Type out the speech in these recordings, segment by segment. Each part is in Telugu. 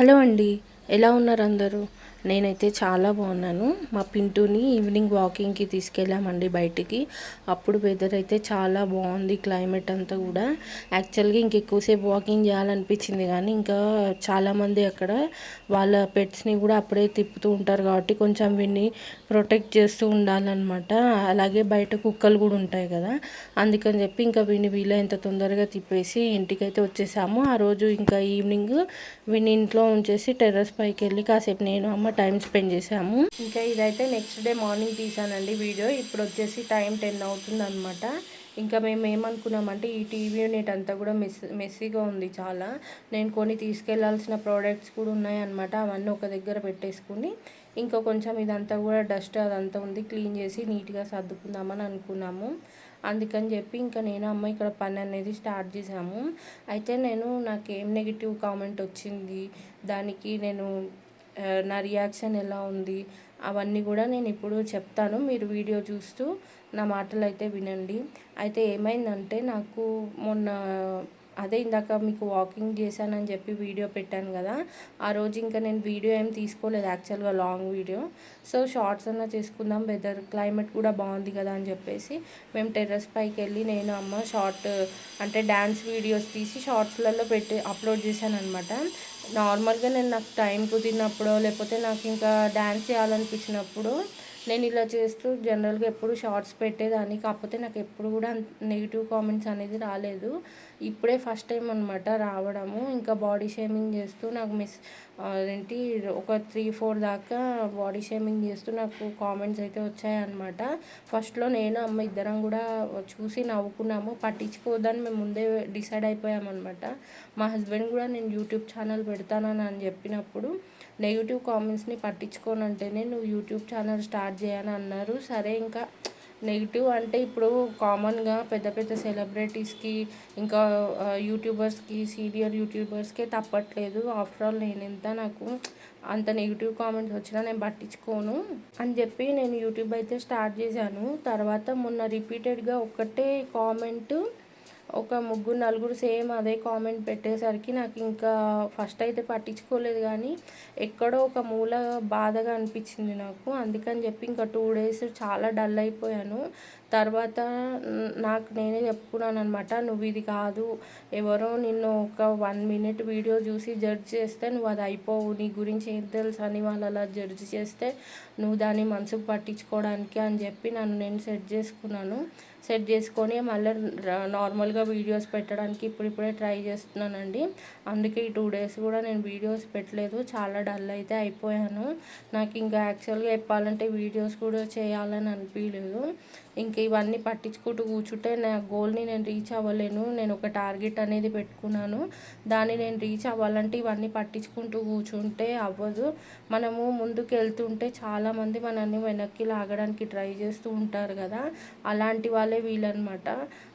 హలో అండి ఎలా ఉన్నారు అందరూ? నేనైతే చాలా బాగున్నాను. మా పింటూని ఈవినింగ్ వాకింగ్కి తీసుకెళ్ళామండి బయటికి. అప్పుడు వెదర్ అయితే చాలా బాగుంది క్లైమేట్ అంతా కూడా. యాక్చువల్గా ఇంకెక్కువసేపు వాకింగ్ చేయాలనిపించింది కానీ ఇంకా చాలామంది అక్కడ వాళ్ళ పెట్స్ని కూడా అప్పుడే తిప్పుతూ ఉంటారు కాబట్టి కొంచెం వీడిని ప్రొటెక్ట్ చేస్తూ ఉండాలన్నమాట. అలాగే బయట కుక్కలు కూడా ఉంటాయి కదా అందుకని చెప్పి ఇంకా వీడిని వీలైనంత తొందరగా తిప్పేసి ఇంటికైతే వచ్చేసాము. ఆ రోజు ఇంకా ఈవినింగ్ వీడిని ఇంట్లో ఉంచేసి టెర్రస్ పైకి వెళ్ళి కాసేపు నేను అమ్మ టైం స్పెండ్ చేసాము ఇంకా ఇదైతే నెక్స్ట్ డే మార్నింగ్ తీసానండి వీడియో. ఇప్పుడు వచ్చేసి టైం టెన్ అవుతుంది అనమాట ఇంకా మేము ఏమనుకున్నామంటే ఈ టీవీ యూనిట్ అంతా కూడా మెస్ మెస్సీగా ఉంది చాలా. నేను కొన్ని తీసుకెళ్ళాల్సిన ప్రోడక్ట్స్ కూడా ఉన్నాయన్నమాట. అవన్నీ ఒక దగ్గర పెట్టేసుకుని ఇంకా కొంచెం ఇదంతా కూడా డస్ట్ అదంతా ఉంది. క్లీన్ చేసి నీట్గా సర్దుకుందామని అనుకున్నాము. అందుకని చెప్పి ఇంకా నేను అమ్మ ఇక్కడ పని అనేది స్టార్ట్ చేసాము అయితే నేను నాకేం నెగిటివ్ కామెంట్ వచ్చింది? దానికి నేను నా రియాక్షన్ ఎలా ఉంది అవన్నీ కూడా నేను ఇప్పుడు చెప్తాను. మీరు వీడియో చూస్తూ నా మాటలు అయితే వినండి. అయితే ఏమైందంటే నాకు మొన్న అదే ఇందాక మీకు వాకింగ్ చేశానని చెప్పి వీడియో పెట్టాను కదా ఆ రోజు ఇంకా నేను వీడియో ఏం తీసుకోలేదు యాక్చువల్గా లాంగ్ వీడియో సో షార్ట్స్ అన్నా చేసుకుందాం వెదర్ క్లైమేట్ కూడా బాగుంది కదా అని చెప్పేసి మేము టెర్రస్ పైకి వెళ్ళి నేను అమ్మ షార్ట్ అంటే డ్యాన్స్ వీడియోస్ తీసి షార్ట్స్లలో పెట్టి అప్లోడ్ చేశాను అనమాట నార్మల్గా నేను నాకు టైం కుదిరినప్పుడు లేకపోతే నాకు ఇంకా డ్యాన్స్ చేయాలనిపించినప్పుడు నేను ఇలా చేస్తూ జనరల్గా ఎప్పుడు షార్ట్స్ పెట్టేదాన్ని. కాకపోతే నాకు ఎప్పుడు కూడా నెగిటివ్ కామెంట్స్ అనేది రాలేదు. ఇప్పుడే ఫస్ట్ టైం అనమాట రావడము. ఇంకా బాడీ షేమింగ్ చేస్తూ నాకు మిస్ ఏంటి ఒక త్రీ ఫోర్ దాకా బాడీ షేమింగ్ చేస్తూ నాకు కామెంట్స్ అయితే వచ్చాయన్నమాట. ఫస్ట్లో నేను అమ్మ ఇద్దరం కూడా చూసి నవ్వుకున్నాము. పట్టించుకోవద్దని మేము ముందే డిసైడ్ అయిపోయామన్నమాట. మా హస్బెండ్ కూడా నేను యూట్యూబ్ ఛానల్ పెడతానని అని చెప్పినప్పుడు నెగిటివ్ కామెంట్స్ని పట్టించుకోనంటేనే నువ్వు యూట్యూబ్ ఛానల్ స్టార్ట్ చేయని అన్నారు. సరే ఇంకా నెగిటివ్ అంటే ఇప్పుడు కామన్గా పెద్ద పెద్ద సెలబ్రిటీస్కి ఇంకా యూట్యూబర్స్కి సీనియర్ యూట్యూబర్స్కే తప్పట్లేదు. ఆఫ్టర్ ఆల్ నేను ఎంత నాకు అంత నెగిటివ్ కామెంట్స్ వచ్చినా నేను పట్టించుకోను. అని చెప్పి నేను యూట్యూబ్ అయితే స్టార్ట్ చేశాను. తర్వాత మొన్న రిపీటెడ్గా ఒక్కటే కామెంట్ ఒక ముగ్గురు నలుగురు సేమ్ అదే కామెంట్ పెట్టేసరికి నాకు ఇంకా ఫస్ట్ అయితే పట్టించుకోలేదు కానీ ఎక్కడో ఒక మూల బాధగా అనిపించింది నాకు. అందుకని చెప్పి ఇంకా టూ డేస్ చాలా డల్ అయిపోయాను. తర్వాత నాకు నేనే చెప్పుకున్నాను అనమాట నువ్వు ఇది కాదు. ఎవరో నిన్ను ఒక వన్ మినిట్ వీడియో చూసి జడ్జ్ చేస్తే నువ్వు అది అయిపోవు. నీ గురించి ఏం తెలుసు అని వాళ్ళు అలా జడ్జ్ చేస్తే నువ్వు దాన్ని మనసుకు పట్టించుకోవడానికి అని చెప్పి నన్ను నేను సెట్ చేసుకున్నాను. సెట్ చేసుకొని మళ్ళీ నార్మల్గా వీడియోస్ పెట్టడానికి ఇప్పుడిప్పుడే ట్రై చేస్తున్నానండి. అందుకే ఈ టూ డేస్ కూడా నేను వీడియోస్ పెట్టలేదు. చాలా డల్ అయితే అయిపోయాను. నాకు ఇంకా యాక్చువల్గా చెప్పాలంటే వీడియోస్ కూడా చేయాలని అనిపించలేదు ఇంక ఇవన్నీ పట్టించుకుంటూ కూర్చుంటే నా గోల్ని నేను రీచ్ అవ్వలేను. నేను ఒక టార్గెట్ అనేది పెట్టుకున్నాను. దాన్ని నేను రీచ్ అవ్వాలంటే ఇవన్నీ పట్టించుకుంటూ కూర్చుంటే అవ్వదు. మనము ముందుకు వెళ్తుంటే చాలామంది మనల్ని వెనక్కి లాగడానికి ట్రై చేస్తూ ఉంటారు కదా. అలాంటి వాళ్ళే వీళ్ళనమాట.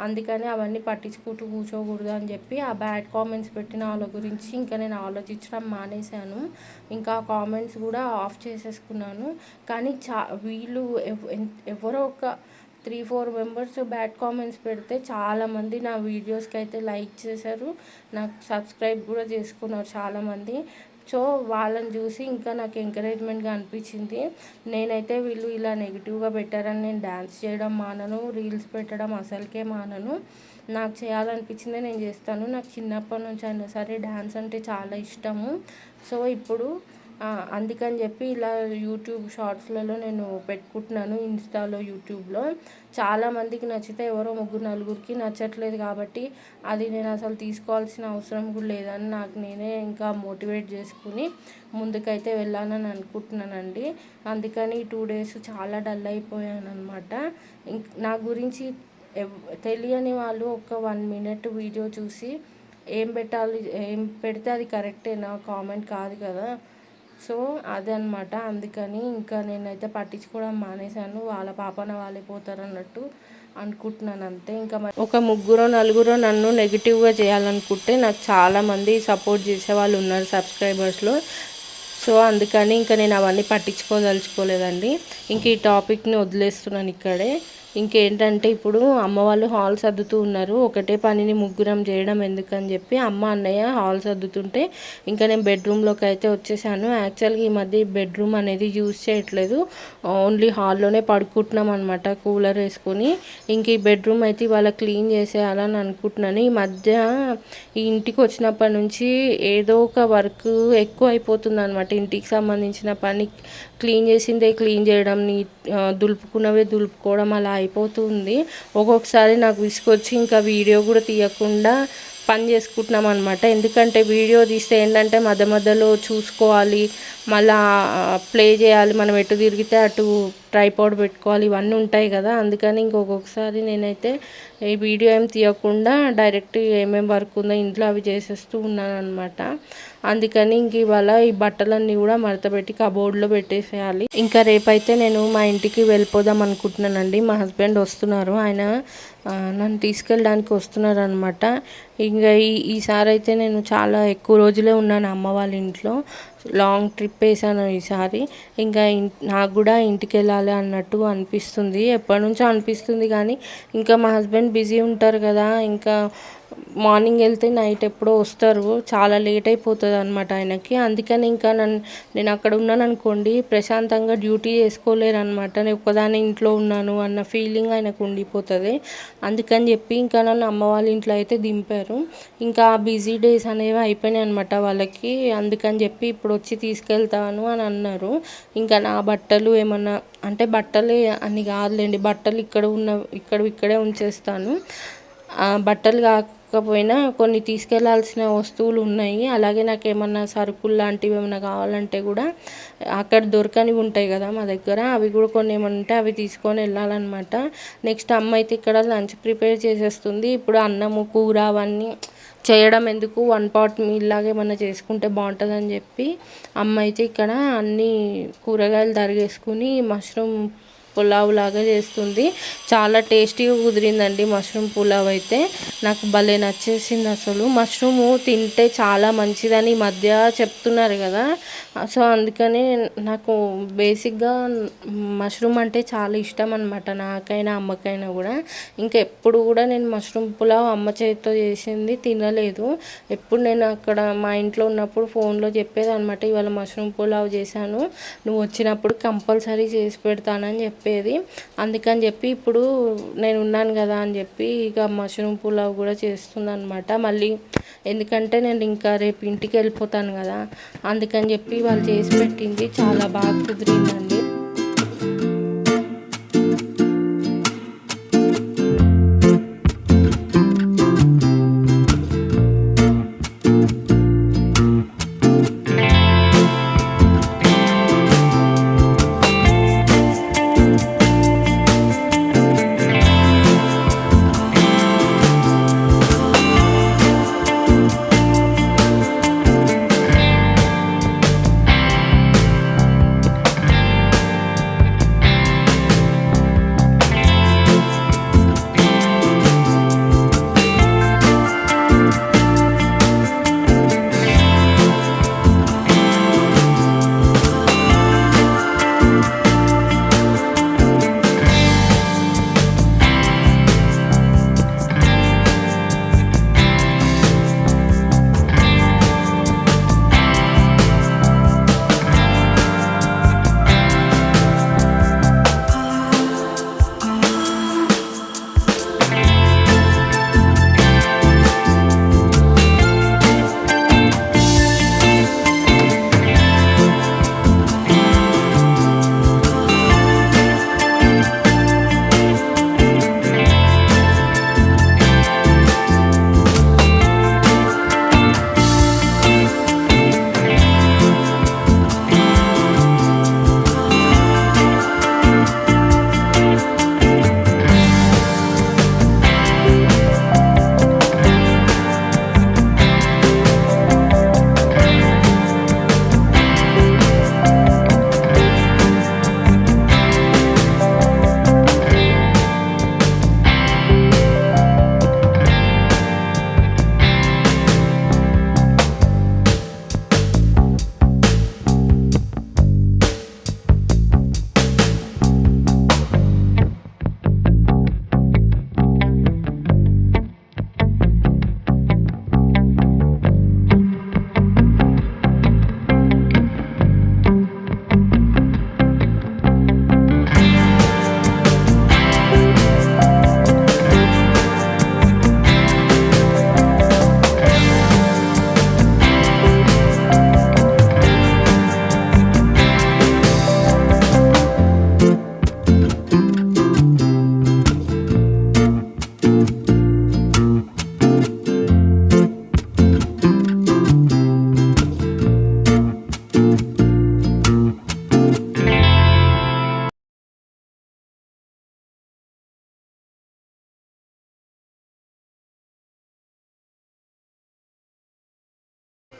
అందుకని అవన్నీ పట్టించుకుంటూ కూర్చోకూడదు అని చెప్పి ఆ బ్యాడ్ కామెంట్స్ పెట్టిన వాళ్ళ గురించి ఇంకా నేను ఆలోచించడం మానేశాను. ఇంకా కామెంట్స్ కూడా ఆఫ్ చేసేసుకున్నాను. కానీ చా వీళ్ళు ఎవరో ఒక three four members bad comments పెడితే చాలామంది నా వీడియోస్కి అయితే లైక్ చేశారు. నాకు సబ్స్క్రైబ్ కూడా చేసుకున్నారు చాలామంది. సో వాళ్ళని చూసి ఇంకా నాకు ఎంకరేజ్మెంట్గా అనిపించింది. నేనైతే వీళ్ళు ఇలా నెగిటివ్గా పెట్టారని నేను డ్యాన్స్ చేయడం మానను రీల్స్ పెట్టడం అసలుకే మానను. నాకు చేయాలనిపించిందే నేను చేస్తాను. నాకు చిన్నప్పటి నుంచి అయినా సరే డ్యాన్స్ అంటే చాలా ఇష్టము. సో ఇప్పుడు అందుకని చెప్పి ఇలా యూట్యూబ్ షార్ట్స్లలో నేను పెట్టుకుంటున్నాను ఇన్స్టాలో యూట్యూబ్లో. చాలామందికి నచ్చితే ఎవరో ముగ్గురు నలుగురికి నచ్చట్లేదు కాబట్టి అది నేను అసలు తీసుకోవాల్సిన అవసరం కూడా లేదని నాకు నేనే ఇంకా మోటివేట్ చేసుకుని ముందుకైతే వెళ్ళాలని అనుకుంటున్నానండి. అందుకని టూ డేస్ చాలా డల్ అయిపోయాను అనమాట నా గురించి తెలియని వాళ్ళు ఒక వన్ మినిట్ వీడియో చూసి ఏం పెట్టాలి ఏం పెడితే అది కరెక్టేనా కామెంట్ కాదు కదా. సో అదనమాట అందుకని ఇంకా నేనైతే పట్టించుకోవడం మానేశాను. వాళ్ళ పాపన వాళ్ళే పోతారు అన్నట్టు అనుకుంటున్నాను అంతే ఇంకా ఒక ముగ్గురో నలుగురో నన్ను నెగిటివ్గా చేయాలనుకుంటే నాకు చాలామంది సపోర్ట్ చేసే వాళ్ళు ఉన్నారు సబ్స్క్రైబర్స్లో. సో అందుకని ఇంకా నేను అవన్నీ పట్టించుకోదలుచుకోలేదండి. ఇంక ఈ టాపిక్ని వదిలేస్తున్నాను ఇక్కడే. ఇంకేంటంటే ఇప్పుడు అమ్మ వాళ్ళు హాల్ సర్దుతూ ఉన్నారు. ఒకటే పనిని ముగ్గురం చేయడం ఎందుకని చెప్పి అమ్మ అన్నయ్య హాల్ సర్దుతుంటే ఇంకా నేను బెడ్రూమ్లోకి అయితే వచ్చేసాను. యాక్చువల్గా ఈ మధ్య బెడ్రూమ్ అనేది యూజ్ చేయట్లేదు. ఓన్లీ హాల్లోనే పడుకుంటున్నాం అనమాట కూలర్ వేసుకొని. ఇంక ఈ బెడ్రూమ్ అయితే ఇవాళ క్లీన్ చేసేయాలని అనుకుంటున్నాను. ఈ మధ్య ఈ ఇంటికి వచ్చినప్పటి నుంచి ఏదో ఒక వర్క్ ఎక్కువ అయిపోతుంది అనమాట ఇంటికి సంబంధించిన పని క్లీన్ చేసిందే క్లీన్ చేయడం నీ దులుపుకున్నవే దులుపుకోవడం అలా అయిపోతుంది. ఒక్కొక్కసారి నాకు విసుకొచ్చి ఇంకా వీడియో కూడా తీయకుండా పని చేసుకుంటున్నాం అనమాట ఎందుకంటే వీడియో తీస్తే ఏంటంటే మధ్య మధ్యలో చూసుకోవాలి మళ్ళా ప్లే చేయాలి మనం ఎటు తిరిగితే అటు ట్రైపాడ్ పెట్టుకోవాలి ఇవన్నీ ఉంటాయి కదా. అందుకని ఇంకొకసారి నేనైతే ఈ వీడియో ఏం తీయకుండా డైరెక్ట్ ఏమేమి వర్క్ ఉందో ఇంట్లో అవి చేసేస్తూ ఉన్నాను అనమాట అందుకని ఇంక ఇవాళ ఈ బట్టలన్నీ కూడా మడతపెట్టి కబోర్డ్లో పెట్టేసేయాలి. ఇంకా రేపైతే నేను మా ఇంటికి వెళ్ళిపోదాం అనుకుంటున్నానండి. మా హస్బెండ్ వస్తున్నారు. ఆయన నన్ను తీసుకెళ్ళడానికి వస్తున్నారు అనమాట ఇంకా ఈ ఈసారి అయితే నేను చాలా ఎక్కువ రోజులే ఉన్నాను అమ్మ వాళ్ళ ఇంట్లో. లాంగ్ ట్రిప్ వేసాను ఈసారి ఇంకా నాకు కూడా ఇంటికి వెళ్ళాలి అన్నట్టు అనిపిస్తుంది. ఎప్పటి నుంచో అనిపిస్తుంది కానీ ఇంకా మా హస్బెండ్ బిజీ ఉంటారు కదా ఇంకా మార్నింగ్ వెళ్తే నైట్ ఎప్పుడో వస్తారు. చాలా లేట్ అయిపోతుంది అనమాట ఆయనకి. అందుకని ఇంకా నన్ను నేను అక్కడ ఉన్నాను అనుకోండి ప్రశాంతంగా డ్యూటీ చేసుకోలేరు అనమాట నేను ఒకదాని ఇంట్లో ఉన్నాను అన్న ఫీలింగ్ ఆయనకు ఉండిపోతుంది. అందుకని చెప్పి ఇంకా నన్ను అమ్మ వాళ్ళ ఇంట్లో అయితే దింపారు. ఇంకా బిజీ డేస్ అనేవి అయిపోయినాయి అనమాట వాళ్ళకి. అందుకని చెప్పి ఇప్పుడు వచ్చి తీసుకెళ్తాను అని అన్నారు. ఇంకా నా బట్టలు ఏమన్నా అంటే బట్టలే అని కాదులేండి బట్టలు ఇక్కడ ఉన్న ఇక్కడ ఇక్కడే ఉంచేస్తాను. బట్టలు కాక కాకపోయినా కొన్ని తీసుకెళ్ళాల్సిన వస్తువులు ఉన్నాయి. అలాగే నాకు ఏమన్నా సరుకులు లాంటివి ఏమైనా కావాలంటే కూడా అక్కడ దొరకనివి ఉంటాయి కదా మా దగ్గర. అవి కూడా కొన్ని ఏమైనా ఉంటే అవి తీసుకొని వెళ్ళాలన్నమాట. నెక్స్ట్ అమ్మ అయితే ఇక్కడ లంచ్ ప్రిపేర్ చేసేస్తుంది. ఇప్పుడు అన్నము కూర అవన్నీ చేయడం ఎందుకు? వన్ పాట్ మీల్ లాగా ఏమన్నా చేసుకుంటే బాగుంటుందని చెప్పి అమ్మ అయితే ఇక్కడ అన్ని కూరగాయలు తరిగేసుకుని మష్రూమ్ పులావ్ లాగా చేస్తుంది. చాలా టేస్టీగా కుదిరిందండి మష్రూమ్ పులావ్ అయితే. నాకు భలే నచ్చేసింది అసలు. మష్రూమ్ తింటే చాలా మంచిదని మధ్య చెప్తున్నారు కదా. సో అందుకని నాకు బేసిక్గా మష్రూమ్ అంటే చాలా ఇష్టం అనమాట నాకైనా అమ్మకైనా కూడా. ఇంకా ఎప్పుడు కూడా నేను మష్రూమ్ పులావ్ అమ్మ చేతితో చేసింది తినలేదు. ఎప్పుడు నేను అక్కడ మా ఇంట్లో ఉన్నప్పుడు ఫోన్లో చెప్పేది అనమాట ఇవాళ మష్రూమ్ పులావ్ చేశాను. నువ్వు వచ్చినప్పుడు కంపల్సరీ చేసి పెడతానని చెప్పేది. అందుకని చెప్పి ఇప్పుడు నేను ఉన్నాను కదా అని చెప్పి ఇక మష్రూమ్ పులావ్ కూడా చేస్తుందనమాట మళ్ళీ ఎందుకంటే నేను ఇంకా రేపు ఇంటికి వెళ్ళిపోతాను కదా. అందుకని చెప్పి వాళ్ళు చేసి పెట్టింది. చాలా బాగా కుదిరిందండి.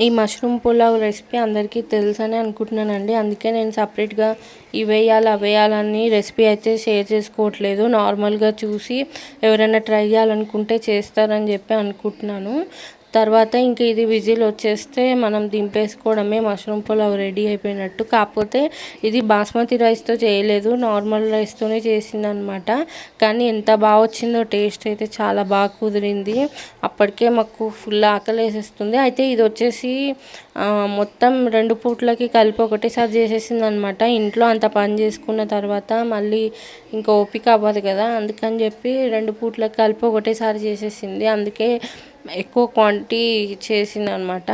ఈ మష్రూమ్ పులావ్ రెసిపీ అందరికీ తెలుసని అనుకుంటున్నానండి. అందుకే నేను సపరేట్గా ఇవేయాలి అవేయాలని రెసిపీ అయితే షేర్ చేసుకోవట్లేదు. నార్మల్గా చూసి ఎవరైనా ట్రై చేయాలనుకుంటే చేస్తారని చెప్పి అనుకుంటున్నాను. తర్వాత ఇంక ఇది విజిల్ వచ్చేస్తే మనం దింపేసుకోవడమే మష్రూమ్ పులావ్ రెడీ అయిపోయినట్టు. కాకపోతే ఇది బాస్మతి రైస్తో చేయలేదు నార్మల్ రైస్తోనే చేసిందనమాట. కానీ ఎంత బాగా వచ్చిందో టేస్ట్ అయితే చాలా బాగా కుదిరింది. అప్పటికే మాకు ఫుల్ ఆకలి వేసేస్తుంది అయితే ఇది వచ్చేసి మొత్తం రెండు పూట్లకి కలిపి ఒకటేసారి చేసేసింది అనమాట ఇంట్లో అంత పని చేసుకున్న తర్వాత మళ్ళీ ఇంకా ఓపిక అవ్వదు కదా అందుకని చెప్పి రెండు పూట్లకి కలిపి ఒకటేసారి చేసేసింది. అందుకే ఎక్కువ క్వాంటిటీ చేసింది అనమాట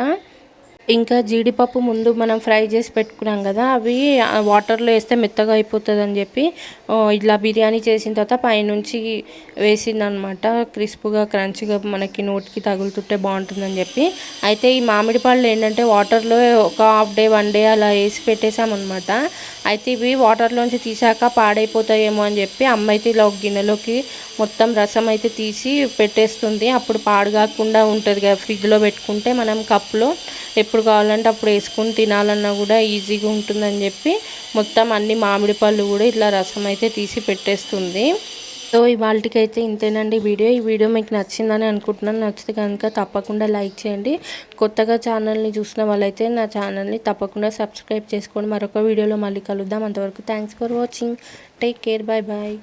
ఇంకా జీడిపప్పు ముందు మనం ఫ్రై చేసి పెట్టుకున్నాం కదా అవి వాటర్లో వేస్తే మెత్తగా అయిపోతుంది అని చెప్పి ఇట్లా బిర్యానీ చేసిన తర్వాత పైనుంచి వేసింది అనమాట క్రిస్ప్గా క్రంచ్గా మనకి నోటికి తగులుతుంటే బాగుంటుందని చెప్పి. అయితే ఈ మామిడి పళ్ళు ఏంటంటే వాటర్లో ఒక హాఫ్ డే వన్ డే అలా వేసి పెట్టేసామన్నమాట అయితే ఇవి వాటర్లోంచి తీసాక పాడైపోతాయేమో అని చెప్పి అమ్మ అయితే ఇలా ఒక గిన్నెలోకి మొత్తం రసం అయితే తీసి పెట్టేస్తుంది. అప్పుడు పాడు కాకుండా ఉంటుంది కదా ఫ్రిడ్జ్లో పెట్టుకుంటే మనం కప్పులో ఎప్పుడు కావాలంటే అప్పుడు వేసుకుని తినాలన్నా కూడా ఈజీగా ఉంటుందని చెప్పి మొత్తం అన్ని మామిడి పళ్ళు కూడా ఇట్లా రసం అయితే తీసి పెట్టేస్తుంది. సో ఇవాళకైతే ఇంతేనండి వీడియో. ఈ వీడియో మీకు నచ్చిందని అనుకుంటున్నాను. నచ్చితే కనుక తప్పకుండా లైక్ చేయండి. కొత్తగా ఛానల్ని చూసిన వాళ్ళైతే నా ఛానల్ని తప్పకుండా సబ్స్క్రైబ్ చేసుకోండి. మరొక వీడియోలో మళ్ళీ కలుద్దాం. అంతవరకు thanks for watching. Take care. Bye bye